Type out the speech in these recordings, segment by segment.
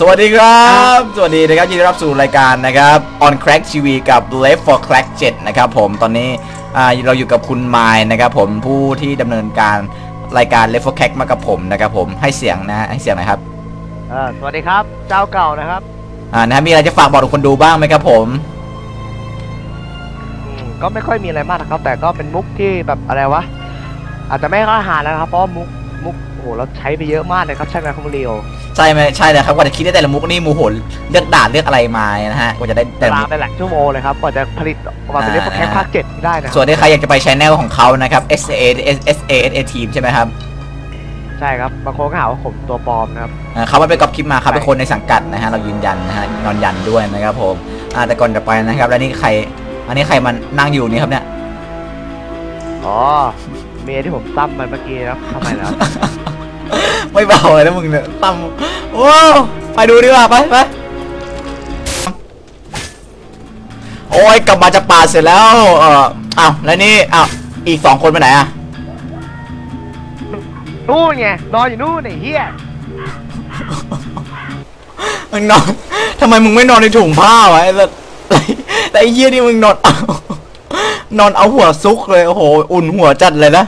สวัสดีครับ สวัสดีนะครับยินดีต้อนรับสู่รายการนะครับ On Crack TV กับ Left for Crack 7 นะครับผมตอนนี้อ่าเราอยู่กับคุณไมล์นะครับผมผู้ที่ดำเนินการรายการ Left for Crack มากับผมนะครับผมให้เสียงนะให้เสียงหนะครับเออสวัสดีครับเจ้าเก่านะครับอ่านะฮะมีอะไรจะฝากบอกทุกคนดูบ้างไหมครับผมอืมก็ไม่ค่อยมีอะไรมากนะครับ แต่ก็เป็นมุกที่แบบอะไรวะอาจจะไม่ค่อยหาแล้วนะครับเพราะว่ามุกมุกโอ้โหเราใช้ไปเยอะมากเลยครับใช่ไหมคุณเรียว ใช่ไหมใช่เลยครับกว่าจะคิดได้แต่ละมุกนี่มูโหนเลือกด่านเลือกอะไรมานะฮะกว่าจะได้แต่ละลามุก ไปหลายชั่วโมงเลยครับกว่าจะผลิตออกมาเป็นเรื่องแค่ภาคเจ็ดที่ได้นะส่วนที่ใครอยากจะไปชแนลของเขานะครับ S A S S A S A Team ใช่ไหมครับใช่ครับบางคนก็หาว่าผมตัวปลอมนะครับ อ่าเขาไม่ไปก๊อปคลิปมาครับใช่ เป็นคนในสังกัดนะฮะเรายืนยันนะฮะนอนยันด้วยนะครับผมอ่าแต่ก่อนจะไปนะครับ แล้วนี่ใคร อันนี้ใครมันนั่งอยู่นี่ครับเนี่ย อ๋อเมียที่ผมตั้มมันเมื่อกี้นะครับทำไมนะครับ ไม่เบาเลยนะมึงเนี่ยตั้มโอ้ไปดูดีกว่าไปไปโอ้ยกลับมาจะปาดเสร็จแล้ว เอออ้าวแล้วนี่อ้าวอีกสองคนไปไหนอะนู่นไงนอนอยู่นู่นไอ้เหี้ยมึงนอนทำไมมึงไม่นอนในถุงผ้าวะไอ้สัสแต่ไอ้เหี้ยนี่มึงนอนเอานอนเอาหัวซุกเลยโอ้โหอุ่นหัวจัดเลยนะ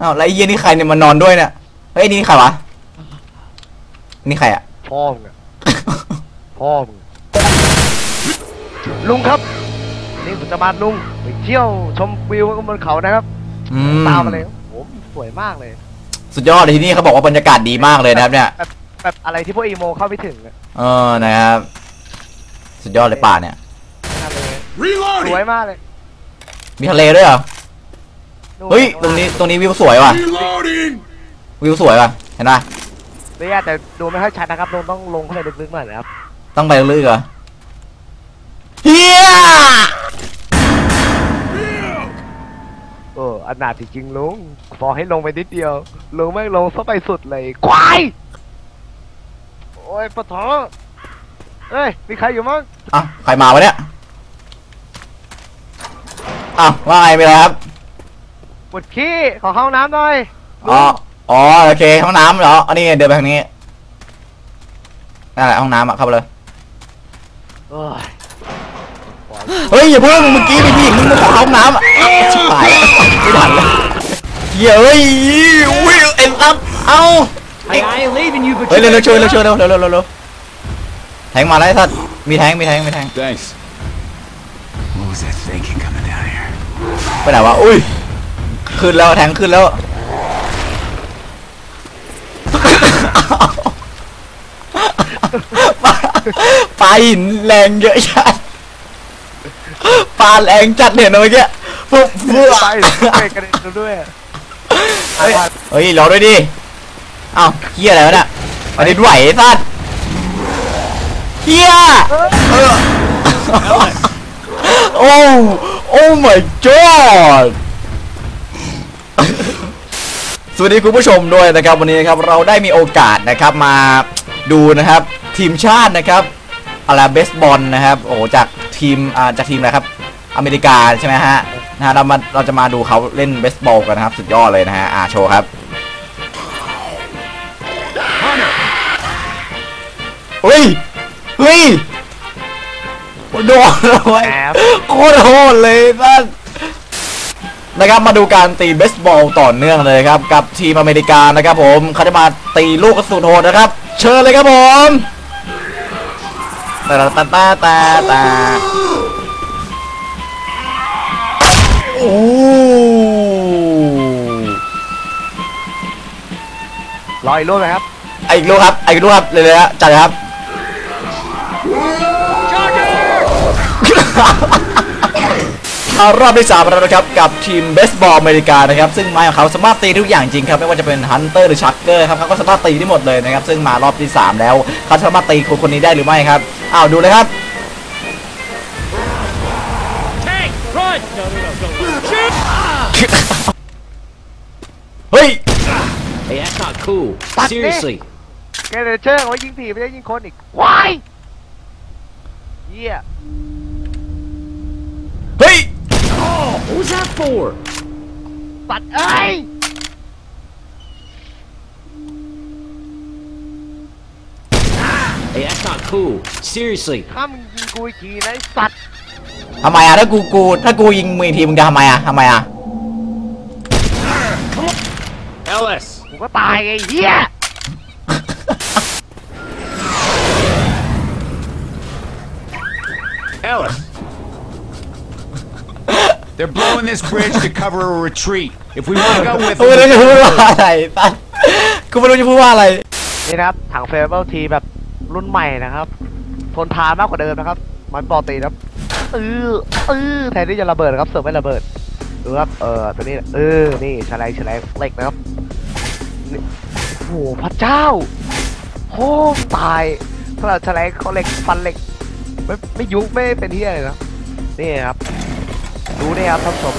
อ้าวแล้วไอ้เหี้ยนี่ใครเนี่ยมานอนด้วยเนี่ย เฮ้ยนี่ใครวะ นี่ใครอะ พ่อมึงอะพ่อมึงลุงครับ นี่ผมจะมาลุงไปเที่ยวชมวิวบนเขานะครับอืตามมาเลยโอ้โหสวยมากเลยสุดยอดเลยที่นี่เขาบอกว่าบรรยากาศดีมากเลยนะครับ เนี่ย แบบแบบอะไรที่พวกอีโมเข้าไม่ถึงอะเออนะครับ สุดยอดเลยป่าเนี่ย นั่นเลยส Reloading! วยมากเลยมีทะเลด้วยเหรอ นู่นเฮ้ย ตรงนี้ ตรงนี้วิวสวยว่ะ Reloading! วิวสวยว่ะเห็นปะไม่ยากแต่ดูไม่ค่อยชัดนะครับลุงต้องลงเข้าไปลึกๆหน่อยนะครับต้องไปลึกๆเหรอเฮียเอออนาถจริงๆลุงพอให้ลงไปนิดเดียวลุงไม่งลงซะไปสุดเลยควายโอ้ยปะท้อเอ้ยมีใครอยู่มั้งอะใครมาวะเนี่ยอ้าวว่าไงไปแล้วครับปวดขี้ขอเข้าห้องน้ำหน่อยอ๋อ อ๋อโอเคห้องน้ำเหรออันนี้เดินไปทางนี้นั่นแหละห้องน้ำอะเข้าไปเลยโอ้ยเฮ้ยอย่าเพิ่งเมื่อกี้มีผู้หญิงมึงมาขอเข้าห้องน้ำอะชิบหายแล้วไม่ทันแล้วเฮ้ยเฮ้ยวิวเอ็นตับเอ้า I, I ain't leaving you, but เฮ้ยเร็วเร็วช่วยเร็วช่วยเร็วเร็วเร็วเร็วเร็วแทงมาแล้วไอ้สัตว์มีแทงมีแทงมีแทง Thanks. What was that thinking coming down here? ไปไหนวะอุ้ยขึ้นแล้วแทงขึ้นแล้ว ปลาปลาหินแรงเยอะจัดปลาแรงจัดเนี่ยนะเมื่อกี้ปุ๊บปุ๊บไปไปกระเด็นดูด้วยเฮ้ยเฮ้ยรอด้วยดิเอ้าเฮียอะไรวะเนี่ยอันนี้ไหวสัตว์เฮียโอ้โอ้ my god สวัสดีคุณผู้ชมด้วยนะครับวันนี้นะครับเราได้มีโอกาสนะครับมาดูนะครับทีมชาตินะครับอะไรเบสบอลนะครับโอ้จากทีมอ่าจากทีมอะไรครับอเมริกาใช่ไหมฮะนะฮะเรามาเราจะมาดูเขาเล่นเบสบอลกันนะครับ สุดยอดเลยนะฮะอ่าโชว์ครับเฮ้ยเฮ้ยโดนเลยแอบโคตรโหดเลยท่าน นะครับมาดูการตีเบสบอลต่อเนื่องเลยครับ กับทีมอเมริกานะครับผมเขาจะมาตีลูกกระสุนโหดนะครับ เชิญเลยครับผมตาตาตาตาตาโอ้รออีกรูปเลยครับไอ้อีกลูกครับไอ้อีกลูกครับเลยเลยฮะจัดเลยครับ อารอบที่สามแล้วนะครับกับทีมเบสบอลอเมริกานะครับซึ่งไม้ของเขาสามารถตีทุกอย่างจริงครับไม่ว่าจะเป็นฮันเตอร์หรือชักเกอร์ครับเขาก็สามารถตีได้หมดเลยนะครับซึ่งมารอบที่สามแล้วเขาสามารถตีคนคนนี้ได้หรือไม่ครับอ้าวดูเลยครับ tank, run! No, no, no, go. Shoot! เฮ้ย Hey, that's not cool. Fuck me. Seriously. แกเดเชอร์เอาไว้ยิงผีไม่ได้ยิงคนอีกควายเยี่ยเฮ้ย What was that for? สัตว์เอ้ยโ Hey, that's not cool. Seriously. ถ้ามึงยิงกูอีกทีนะไอ้สัตว์ทำไมอะถ้ากูกูถ้ากูยิงมึงอีกทีมึงจะทำไมอะทำไมอะ Ellis. กูก็ตายไอ้เหี้ย Ellis. They're blowing this bridge to cover a retreat. If we want to go with กูไม่รู้ them, จะพูดว่าอะไรตั้นกูไม่รู้จะพูดว่าอะไร นี่นะครับ ถังเฟเบิลทีแบบรุ่นใหม่นะครับ ทนทานมากกว่าเดิมนะครับ มันปกตินะครับเออเออแทนที่จะระเบิดนะครับ เสิร์ฟไม่ระเบิดดูครับ เออตัวนี้ เออ นี่แฉลงแฉลงเหล็กนะครับนี่โอ้โหพระเจ้าโค้มตายสำหรับแฉลงเขาเหล็กฟันเหล็ก ไม่ไม่ยุบไม่เป็นที่อะไรนะนี่ครับ ดูนี่ครับท่านผู้ชม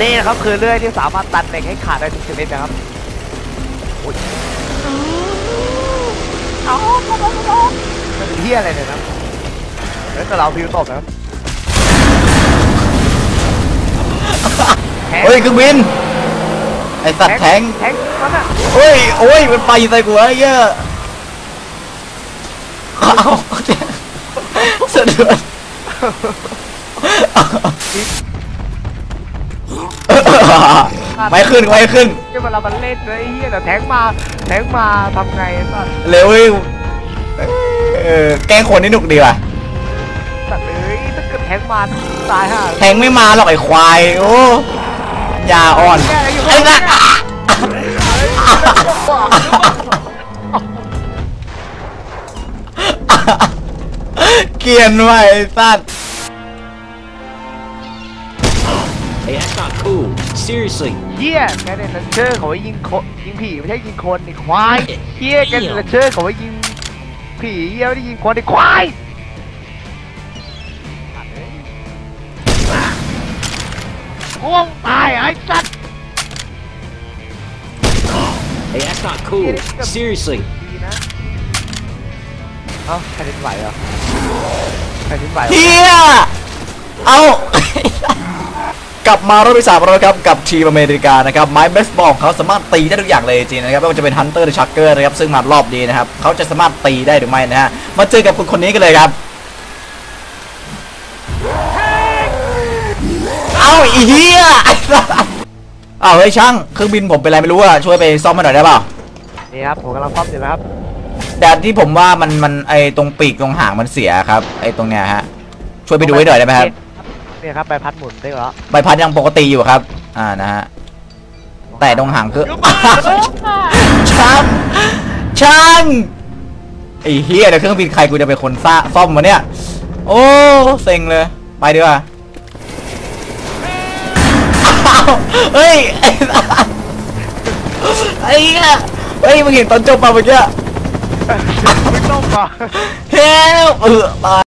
นี่นะครับคือเลื่อยที่สามารถตัดเหล็กให้ขาดได้ทุกชนิดนะครับมันเป็นเฮียอะไรเนี่ยนะแล้วแต่เราพิวตบนะครับแทงเฮ้ยเครื่องบินไอสัตว์แทงแทงมันอะเฮ้ยโอ้ยมันไปใส่กูไอ้เหี้ยอะเอาสะเดือน ไม่ขึ้นไม่ขึ้นที่เวลามันเล่นเลยไอ้เฮียแต่แทงมาแทงมาทำไงสัตว์เร็วเว้ยเออแกล้งคนนี่หนุกดีว่ะสัตว์เอ้ยถ้าเกิดแทงมาตายห่าแทงไม่มาหรอกไอ้ควายโอ้ยาอ่อนไอ้สัตว์เกลียนว่ะไอ้สัตว์ Seriously. เฮียแกเนี่ยเลนเชอร์เขาไว้ยิงคนยิงผีไม่ใช่ยิงคนไอ้ควายเฮียแกเนี่ยเลนเชอร์เขาไว้ยิงผีเฮียไม่ได้ยิงคนไอ้ควายโค้งตายไอ้สัตว์ Hey, that's not cool. Seriously. ดีนะ เอ้าแผ่นดินไหวเหรอแผ่นดินไหวเหรอ เฮียเอา กลับมารอบที่สามแล้วครับกับทีมอเมริกานะครับไม้เบสบอลของเขาสามารถตีได้ทุกอย่างเลยจริงๆนะครับไม่ว่าจะเป็นฮันเตอร์หรือชักเกอร์นะครับซึ่งมารอบนี้นะครับเขาจะสามารถตีได้หรือไม่นะฮะมาเจอกับคนคนนี้กันเลยครับเอาอีเฮียเอาเฮ้ยช่างเครื่องบินผมเป็นไรไม่รู้อะช่วยไปซ่อมมาหน่อยได้เปล่านี่ครับผมกำลังซ่อมอยู่นะครับแต่ที่ผมว่ามันมันไอตรงปีกตรงหางมันเสียครับไอตรงเนี้ยฮะช่วยไปดูให้หน่อยได้ไหมครับ เนี่ยครับใบพัดหมุนได้เหรอใบพัดยังปกติอยู่ครับ อ่านะฮะแต่ตรงหางคือช่างช่างไอ้เฮียเดี๋ยวเครื่องบินใครกูจะเป็นคนซ่าซ่อมวะเนี่ย โอ้เซ็งเลย ไปดีกว่าอ้าวเฮ้ยไอ้สัสไอ้เหี้ยเฮ้ยมึงเห็นตอนจบป่ะเมื่อกี้ไม่ต้องป่ะเฮ้ยเออตาย